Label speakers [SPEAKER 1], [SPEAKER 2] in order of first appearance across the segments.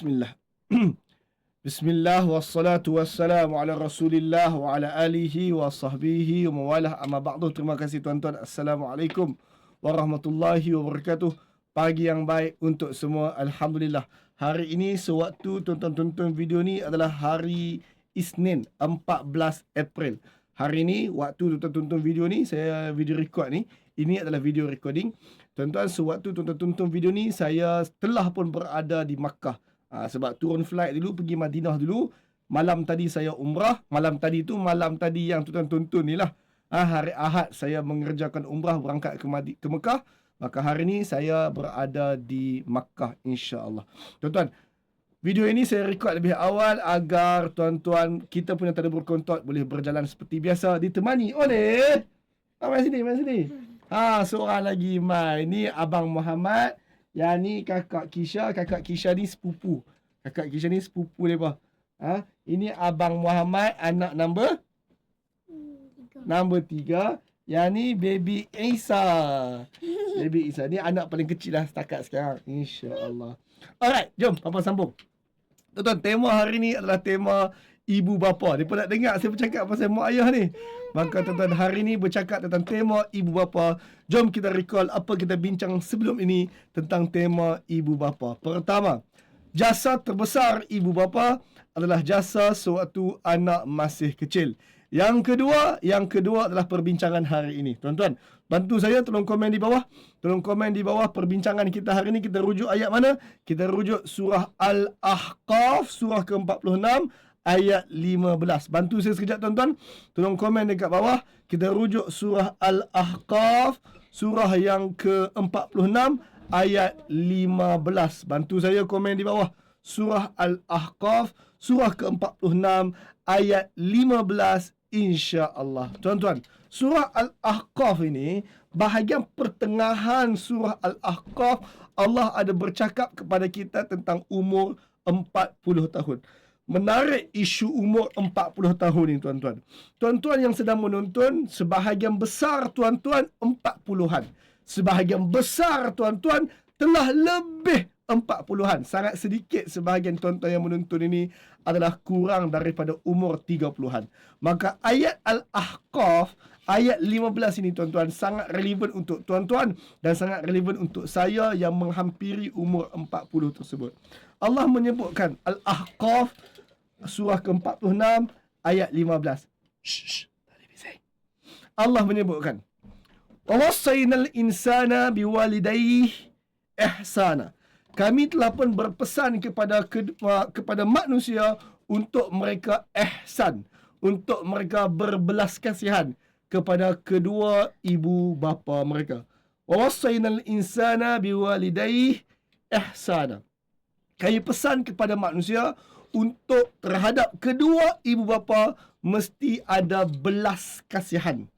[SPEAKER 1] Bismillah. Bismillah wassalatu wassalamu ala Rasulillah wa ala alihi wa sahbihi wa mawalah amma ba'du. Terima kasih tuan-tuan. Assalamualaikum warahmatullahi wabarakatuh. Pagi yang baik untuk semua. Alhamdulillah. Hari ini sewaktu tuan-tuan tonton video ni adalah hari Isnin 14 April. Hari ini waktu tuan-tuan tonton video ni saya video record ni. Ini adalah video recording. Tuan-tuan sewaktu tuan-tuan tonton video ni saya telah pun berada di Makkah. Ha, sebab turun flight dulu pergi Madinah dulu. Malam tadi saya umrah. Malam tadi tu malam tadi yang tuan-tuan tonton ni lah. Ha, hari Ahad saya mengerjakan umrah berangkat ke, Madi- ke Mekah. Maka hari ni saya berada di Makkah insya-Allah. Tuan-tuan, video ini saya rekod lebih awal agar tuan-tuan kita punya tadabur kontot boleh berjalan seperti biasa ditemani oleh Ah, mai sini, mai sini. Ha, seorang lagi mai. Ni Abang Muhammad. Yang ni kakak Kisha. Kakak Kisha ni sepupu. Kakak Kisha ni sepupu mereka. Ha, ini Abang Muhammad. Anak number? Number tiga. Yang ni baby Isa. Baby Isa. Ni anak paling kecil lah setakat sekarang. InsyaAllah. Alright, jom. Papa sambung. Tuan-tuan, tema hari ni adalah tema ibu bapa. Pun nak dengar saya bercakap pasal mak ayah ni. Maka tuan-tuan, hari ni bercakap tentang tema ibu bapa. Jom kita recall apa kita bincang sebelum ini tentang tema ibu bapa. Pertama, jasa terbesar ibu bapa adalah jasa sewaktu anak masih kecil. Yang kedua, yang kedua adalah perbincangan hari ini. Tuan-tuan, bantu saya tolong komen di bawah. Tolong komen di bawah perbincangan kita hari ini. Kita rujuk ayat mana? Kita rujuk surah Al-Ahqaf, surah ke-46, ayat 15. Bantu saya sekejap tuan-tuan. Tolong komen dekat bawah. Kita rujuk surah Al-Ahqaf, surah yang ke-46, ayat 15. Bantu saya komen di bawah. Surah Al-Ahqaf, surah ke-46, ayat 15 insya-Allah. Tuan-tuan, surah Al-Ahqaf ini bahagian pertengahan surah Al-Ahqaf Allah ada bercakap kepada kita tentang umur 40 tahun. Menarik isu umur 40 tahun ini tuan-tuan. Tuan-tuan yang sedang menonton, sebahagian besar tuan-tuan 40-an. Sebahagian besar tuan-tuan telah lebih 40-an. Sangat sedikit sebahagian tuan-tuan yang menonton ini adalah kurang daripada umur 30-an. Maka ayat Al-Ahqaf, ayat 15 ini tuan-tuan sangat relevan untuk tuan-tuan dan sangat relevan untuk saya yang menghampiri umur 40 tersebut. Allah menyebutkan Al-Ahqaf surah ke-46 ayat 15. Shh, tadi bising. Allah menyebutkan Wasainal insana biwalidayhi ihsana kami telah pun berpesan kepada kepada manusia untuk mereka ihsan, untuk mereka berbelas kasihan kepada kedua ibu bapa mereka. Wa wasainal insana biwalidayhi ihsana. Kami pesan kepada manusia untuk terhadap kedua ibu bapa mesti ada belas kasihan.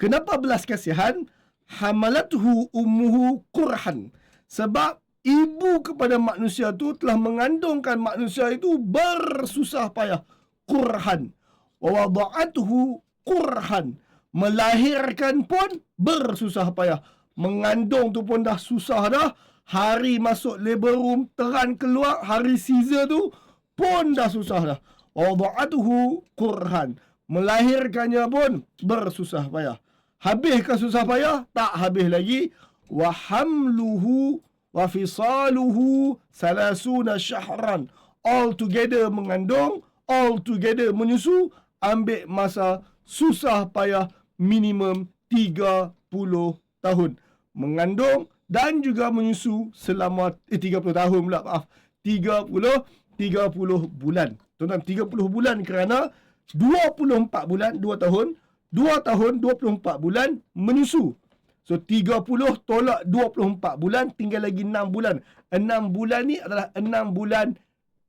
[SPEAKER 1] Kenapa belas kasihan? Hamalathu ummuhu kurhan. Sebab ibu kepada manusia tu telah mengandungkan manusia itu bersusah payah kurhan wa wada'atuhu kurhan melahirkan pun bersusah payah mengandung tu pun dah susah dah hari masuk labor room teran keluar hari Caesar tu pun dah susah dah. Wa wada'atuhu kurhan. Melahirkannya pun bersusah payah. Habiskan susah payah tak habis lagi. Wa hamluhu wa fisaluhu salasuna syahran. All together mengandung all together menyusu ambil masa susah payah minimum 30 tahun. Mengandung dan juga menyusu selama eh, 30 tahun pula maaf. 30 30 bulan tuan-tuan 30 bulan kerana 24 bulan 2 tahun 2 tahun 24 bulan menyusu So 30 tolak 24 bulan tinggal lagi 6 bulan. 6 bulan ni adalah 6 bulan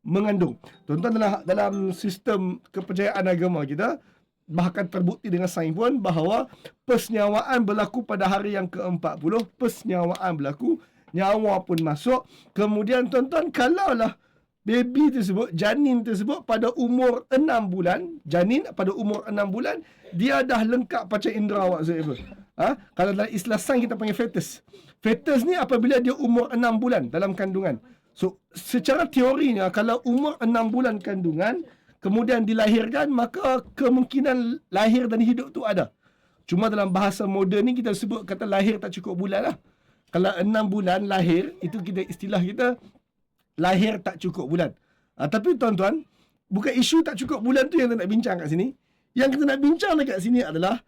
[SPEAKER 1] mengandung. Tuan-tuan dalam dalam sistem kepercayaan agama kita bahkan terbukti dengan sains pun bahawa persnyawaan berlaku pada hari yang ke-40, persnyawaan berlaku, nyawa pun masuk. Kemudian tuan-tuan kalaulah baby tersebut, janin tersebut pada umur 6 bulan, janin pada umur 6 bulan, dia dah lengkap panca indera whatsoever. Ha? Kalau dalam istilah sains kita panggil fetus. Fetus ni apabila dia umur 6 bulan dalam kandungan. So secara teorinya kalau umur enam bulan kandungan kemudian dilahirkan maka kemungkinan lahir dan hidup tu ada. Cuma dalam bahasa moden ni kita sebut kata lahir tak cukup bulan lah. Kalau enam bulan lahir itu kita istilah kita lahir tak cukup bulan. Ha, tapi tuan-tuan bukan isu tak cukup bulan tu yang kita nak bincang kat sini. Yang kita nak bincang dekat sini adalah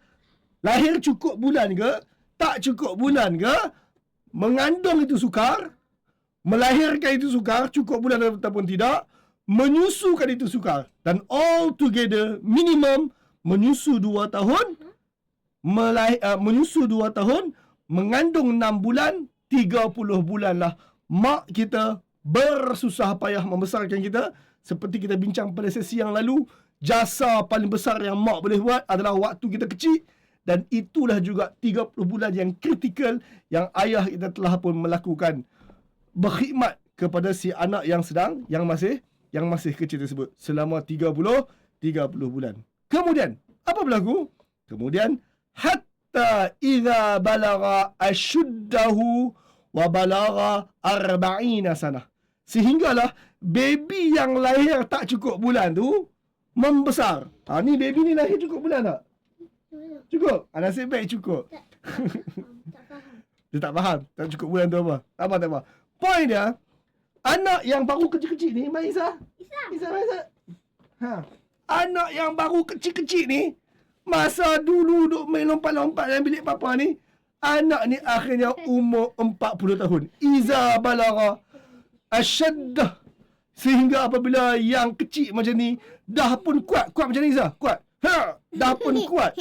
[SPEAKER 1] lahir cukup bulan ke tak cukup bulan ke mengandung itu sukar melahirkan itu sukar, cukup bulan ataupun tidak, menyusukan itu sukar. Dan all together minimum menyusu dua tahun, melahir, uh, menyusu dua tahun, mengandung enam bulan, tiga puluh bulan lah. Mak kita bersusah payah membesarkan kita. Seperti kita bincang pada sesi yang lalu, jasa paling besar yang mak boleh buat adalah waktu kita kecil. Dan itulah juga 30 bulan yang kritikal yang ayah kita telah pun melakukan berkhidmat kepada si anak yang sedang yang masih yang masih kecil tersebut selama 30 30 bulan. Kemudian apa berlaku? Kemudian hatta idza balagha ashuddahu wa balagha 40 sana. Sehinggalah baby yang lahir tak cukup bulan tu membesar. Ha ni baby ni lahir cukup bulan tak? Cukup. Ha, nasib baik cukup. Tak, tak faham. Dia tak faham. Tak cukup bulan tu apa? Tak apa, tak apa point dia anak yang baru kecil-kecil ni mai Isa Isa Isa Isa ha anak yang baru kecil-kecil ni masa dulu duk main lompat-lompat dalam bilik papa ni anak ni akhirnya umur 40 tahun iza balagha ashaddah sehingga apabila yang kecil macam ni dah pun kuat kuat macam ni Iza kuat ha dah pun kuat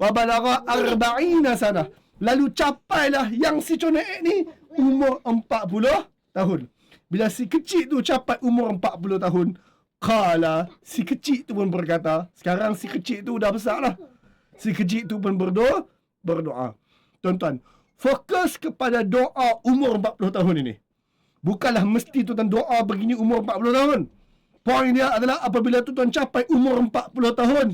[SPEAKER 1] wa balagha arba'ina sana lalu capailah yang si conek ni umur 40 tahun. Bila si kecil tu capai umur 40 tahun, kala si kecil tu pun berkata, sekarang si kecil tu dah besar lah. Si kecil tu pun berdoa, berdoa. Tuan-tuan, fokus kepada doa umur 40 tahun ini. Bukanlah mesti tuan-tuan doa begini umur 40 tahun. Poin dia adalah apabila tuan-tuan capai umur 40 tahun,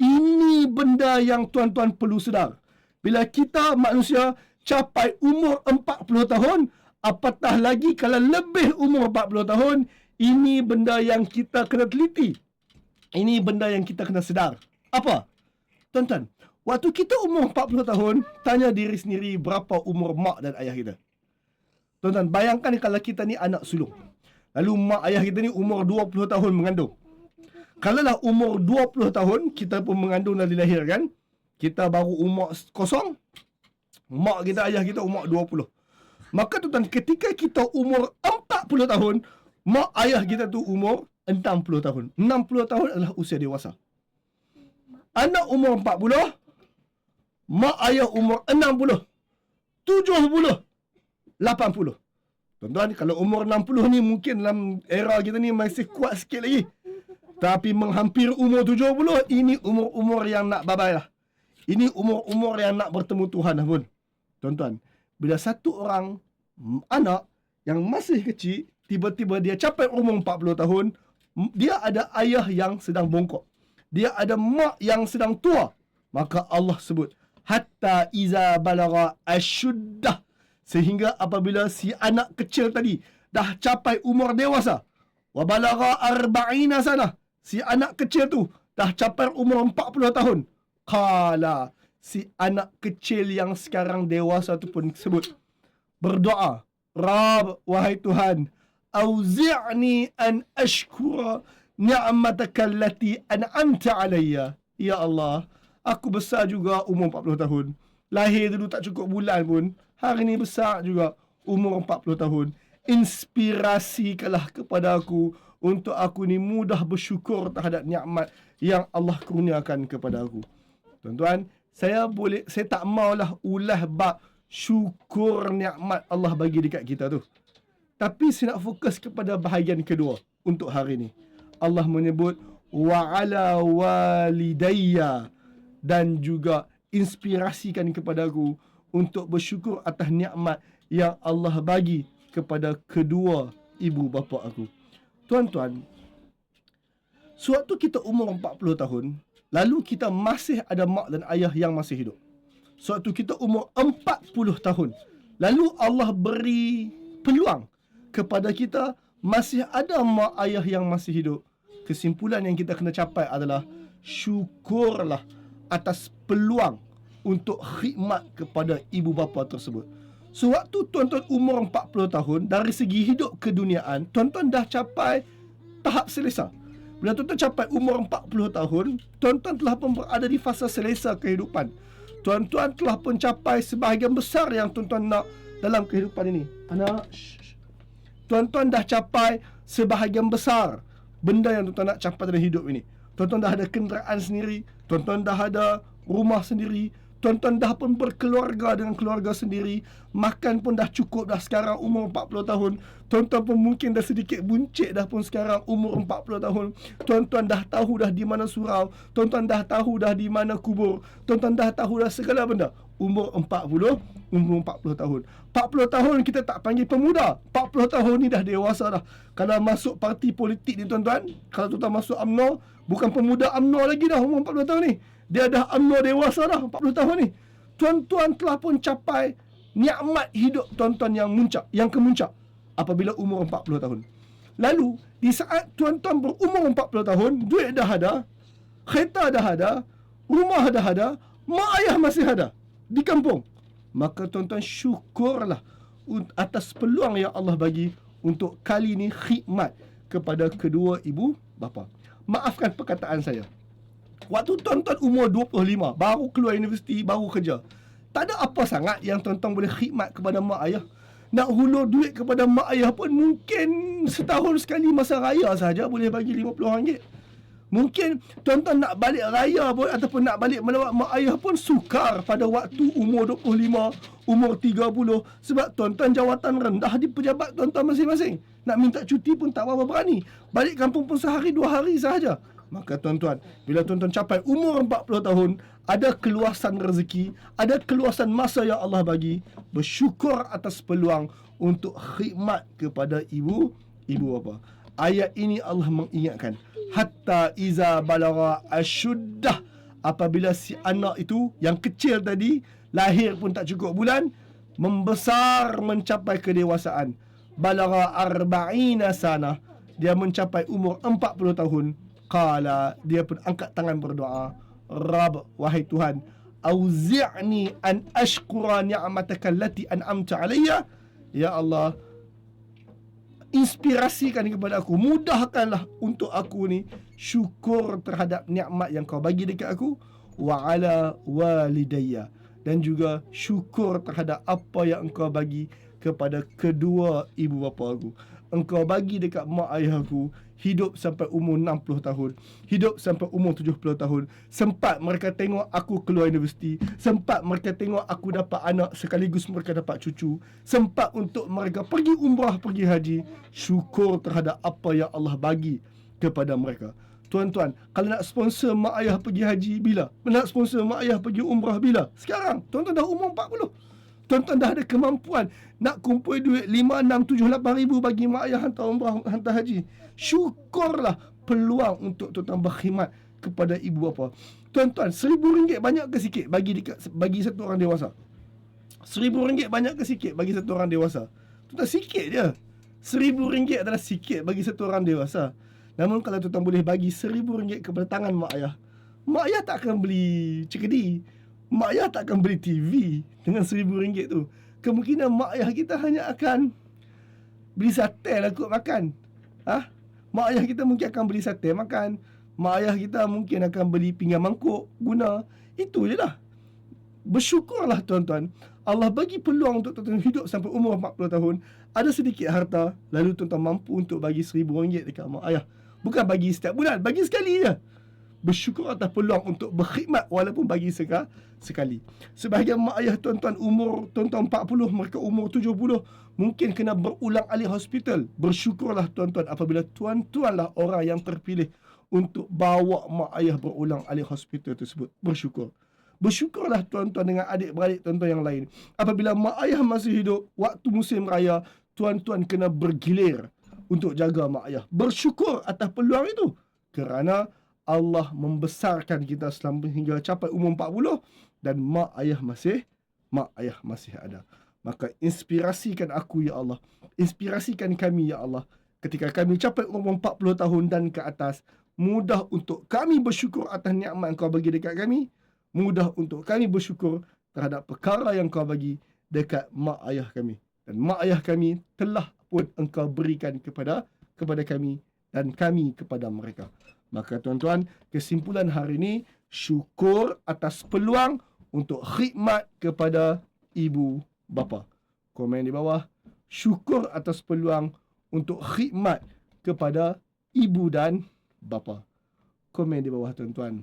[SPEAKER 1] ini benda yang tuan-tuan perlu sedar. Bila kita manusia capai umur 40 tahun, apatah lagi kalau lebih umur 40 tahun, ini benda yang kita kena teliti. Ini benda yang kita kena sedar. Apa? Tuan-tuan, waktu kita umur 40 tahun, tanya diri sendiri berapa umur mak dan ayah kita. Tuan-tuan, bayangkan kalau kita ni anak sulung. Lalu mak ayah kita ni umur 20 tahun mengandung. Kalau lah umur 20 tahun, kita pun mengandung dan dilahirkan, kita baru umur kosong, Mak kita, ayah kita umur 20. Maka tuan-tuan, ketika kita umur 40 tahun, mak ayah kita tu umur 60 tahun. 60 tahun adalah usia dewasa. Anak umur 40, mak ayah umur 60, 70, 80. Tuan-tuan, kalau umur 60 ni mungkin dalam era kita ni masih kuat sikit lagi. Tapi menghampiri umur 70, ini umur-umur yang nak babai lah. Ini umur-umur yang nak bertemu Tuhan lah pun. Tuan-tuan, bila satu orang anak yang masih kecil, tiba-tiba dia capai umur 40 tahun, dia ada ayah yang sedang bongkok. Dia ada mak yang sedang tua. Maka Allah sebut, Hatta iza balaga asyuddah. Sehingga apabila si anak kecil tadi dah capai umur dewasa. Wa balaga arba'ina sana. Si anak kecil tu dah capai umur 40 tahun. Kala si anak kecil yang sekarang dewasa tu pun sebut berdoa Rab wahai Tuhan auzi'ni an ashkura ni'mataka allati an'amta alayya ya Allah aku besar juga umur 40 tahun lahir dulu tak cukup bulan pun hari ni besar juga umur 40 tahun inspirasi kalah kepada aku untuk aku ni mudah bersyukur terhadap nikmat yang Allah kurniakan kepada aku tuan-tuan saya boleh saya tak maulah ulah bab syukur nikmat Allah bagi dekat kita tu. Tapi saya nak fokus kepada bahagian kedua untuk hari ini. Allah menyebut wa ala walidayya dan juga inspirasikan kepada aku untuk bersyukur atas nikmat yang Allah bagi kepada kedua ibu bapa aku. Tuan-tuan, sewaktu kita umur 40 tahun, Lalu kita masih ada mak dan ayah yang masih hidup. Suatu kita umur 40 tahun. Lalu Allah beri peluang kepada kita masih ada mak ayah yang masih hidup, kesimpulan yang kita kena capai adalah syukurlah atas peluang untuk khidmat kepada ibu bapa tersebut. Sewaktu tuan-tuan umur 40 tahun, dari segi hidup keduniaan, tuan-tuan dah capai tahap selesa. Bila tuan-tuan capai umur 40 tahun, tuan-tuan telah pun berada di fasa selesa kehidupan. Tuan-tuan telah pun capai sebahagian besar yang tuan-tuan nak dalam kehidupan ini. Anak, tuan-tuan dah capai sebahagian besar benda yang tuan-tuan nak capai dalam hidup ini. Tuan-tuan dah ada kenderaan sendiri, tuan-tuan dah ada rumah sendiri, Tuan-tuan dah pun berkeluarga dengan keluarga sendiri. Makan pun dah cukup dah sekarang umur 40 tahun. Tuan-tuan pun mungkin dah sedikit buncit dah pun sekarang umur 40 tahun. Tuan-tuan dah tahu dah di mana surau. Tuan-tuan dah tahu dah di mana kubur. Tuan-tuan dah tahu dah segala benda. Umur 40, umur 40 tahun. 40 tahun kita tak panggil pemuda. 40 tahun ni dah dewasa dah. Kalau masuk parti politik ni tuan-tuan Kalau tuan-tuan masuk UMNO Bukan pemuda UMNO lagi dah umur 40 tahun ni dia dah umur dewasa dah 40 tahun ni. Tuan-tuan telah pun capai nikmat hidup tuan-tuan yang muncak, yang kemuncak apabila umur 40 tahun. Lalu di saat tuan-tuan berumur 40 tahun, duit dah ada, kereta dah ada, rumah dah ada, mak ayah masih ada di kampung. Maka tuan-tuan syukurlah atas peluang yang Allah bagi untuk kali ini khidmat kepada kedua ibu bapa. Maafkan perkataan saya. Waktu tuan-tuan umur 25 Baru keluar universiti Baru kerja. Tak ada apa sangat Yang tuan-tuan boleh khidmat kepada mak ayah. Nak hulur duit kepada mak ayah pun Mungkin setahun sekali masa raya saja Boleh bagi RM50 Mungkin tuan-tuan nak balik raya pun Ataupun nak balik melawat mak ayah pun Sukar pada waktu umur 25 Umur 30 Sebab tuan-tuan jawatan rendah di pejabat tuan-tuan masing-masing. Nak minta cuti pun tak apa-apa berani. Balik kampung pun sehari dua hari sahaja Maka tuan-tuan, bila tuan-tuan capai umur 40 tahun, ada keluasan rezeki, ada keluasan masa yang Allah bagi, bersyukur atas peluang untuk khidmat kepada ibu, ibu apa. Ayat ini Allah mengingatkan, hatta iza balagha asyuddah apabila si anak itu yang kecil tadi lahir pun tak cukup bulan membesar mencapai kedewasaan balagha arba'ina sana dia mencapai umur 40 tahun Qala dia pun angkat tangan berdoa Rabb wahai Tuhan auzi'ni an ashkura ni'mataka allati an'amta alayya. Ya Allah inspirasikan kepada aku mudahkanlah untuk aku ni syukur terhadap nikmat yang kau bagi dekat aku wa ala walidayya. Dan juga syukur terhadap apa yang engkau bagi kepada kedua ibu bapa aku engkau bagi dekat mak ayah aku hidup sampai umur 60 tahun, hidup sampai umur 70 tahun. Sempat mereka tengok aku keluar universiti, sempat mereka tengok aku dapat anak sekaligus mereka dapat cucu, sempat untuk mereka pergi umrah, pergi haji. Syukur terhadap apa yang Allah bagi kepada mereka. Tuan-tuan, kalau nak sponsor mak ayah pergi haji bila? Nak sponsor mak ayah pergi umrah bila? Sekarang, tuan-tuan dah umur 40. Tuan-tuan dah ada kemampuan nak kumpul duit 5, 6, 7, 8 ribu bagi mak ayah hantar umrah, hantar haji. Syukurlah peluang untuk tuan-tuan berkhidmat kepada ibu bapa. Tuan-tuan, seribu ringgit banyak ke sikit bagi dekat, bagi satu orang dewasa? Seribu ringgit banyak ke sikit bagi satu orang dewasa? Tuan-tuan, sikit je. Seribu ringgit adalah sikit bagi satu orang dewasa. Namun kalau tuan-tuan boleh bagi seribu ringgit kepada tangan mak ayah, mak ayah tak akan beli cikedi mak ayah tak akan beli TV dengan seribu ringgit tu. Kemungkinan mak ayah kita hanya akan beli sate lah kot makan. Ha? Mak ayah kita mungkin akan beli sate makan. Mak ayah kita mungkin akan beli pinggan mangkuk guna. Itu je lah. Bersyukurlah tuan-tuan. Allah bagi peluang untuk tuan-tuan hidup sampai umur 40 tahun. Ada sedikit harta. Lalu tuan-tuan mampu untuk bagi seribu ringgit dekat mak ayah. Bukan bagi setiap bulan. Bagi sekali je bersyukur atas peluang untuk berkhidmat walaupun bagi seka, sekali. Sebahagian mak ayah tuan-tuan umur tuan-tuan 40, mereka umur 70, mungkin kena berulang alik hospital. Bersyukurlah tuan-tuan apabila tuan-tuanlah orang yang terpilih untuk bawa mak ayah berulang alik hospital tersebut. Bersyukur. Bersyukurlah tuan-tuan dengan adik-beradik tuan-tuan yang lain. Apabila mak ayah masih hidup, waktu musim raya, tuan-tuan kena bergilir untuk jaga mak ayah. Bersyukur atas peluang itu. Kerana Allah membesarkan kita selama hingga capai umur 40 dan mak ayah masih mak ayah masih ada. Maka inspirasikan aku ya Allah. Inspirasikan kami ya Allah ketika kami capai umur 40 tahun dan ke atas, mudah untuk kami bersyukur atas nikmat yang kau bagi dekat kami, mudah untuk kami bersyukur terhadap perkara yang kau bagi dekat mak ayah kami. Dan mak ayah kami telah pun engkau berikan kepada kepada kami dan kami kepada mereka. Maka tuan-tuan, kesimpulan hari ini syukur atas peluang untuk khidmat kepada ibu bapa. Komen di bawah, syukur atas peluang untuk khidmat kepada ibu dan bapa. Komen di bawah tuan-tuan.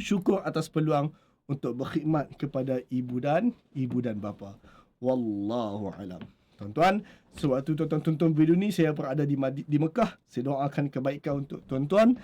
[SPEAKER 1] Syukur atas peluang untuk berkhidmat kepada ibu dan ibu dan bapa. Wallahu alam. Tuan-tuan, sewaktu tuan-tuan tonton video ni saya berada di Madi- di Mekah. Saya doakan kebaikan untuk tuan-tuan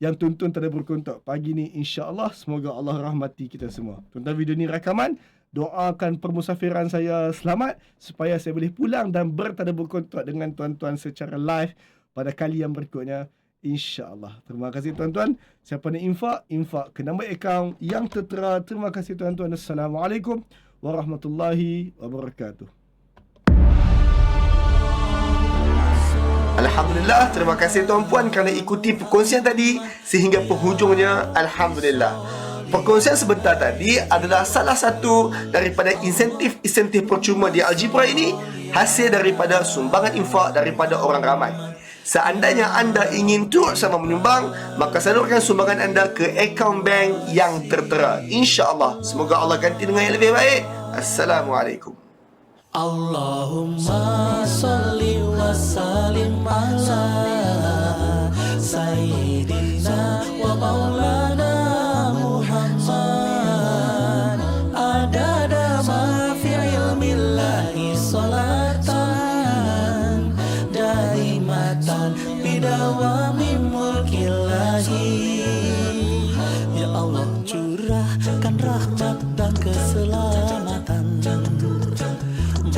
[SPEAKER 1] yang tuntun tadabbur kuntuk pagi ni insya-Allah semoga Allah rahmati kita semua. Tuan-tuan video ni rakaman doakan permusafiran saya selamat supaya saya boleh pulang dan bertadabbur kuntuk dengan tuan-tuan secara live pada kali yang berikutnya insya-Allah. Terima kasih tuan-tuan. Siapa nak infak, infak ke nombor akaun yang tertera. Terima kasih tuan-tuan. Assalamualaikum warahmatullahi wabarakatuh.
[SPEAKER 2] Alhamdulillah, terima kasih tuan-puan kerana ikuti perkongsian tadi sehingga penghujungnya. Alhamdulillah. Perkongsian sebentar tadi adalah salah satu daripada insentif-insentif percuma di Algebra ini hasil daripada sumbangan infak daripada orang ramai. Seandainya anda ingin turut sama menyumbang, maka salurkan sumbangan anda ke akaun bank yang tertera. InsyaAllah. Semoga Allah ganti dengan yang lebih baik. Assalamualaikum.
[SPEAKER 3] Allahumma salli wa sallim ala Sayyidina wa maulana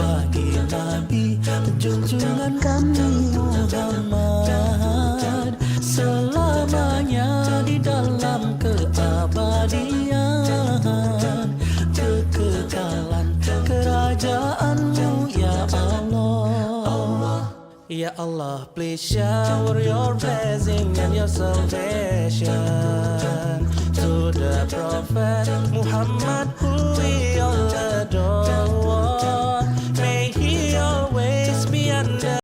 [SPEAKER 3] bagi Nabi junjungan kami Muhammad. Selamanya di dalam keabadian kekekalan kerajaanmu ya Allah. Ya Allah please shower your blessing and your salvation to the Prophet Muhammad who is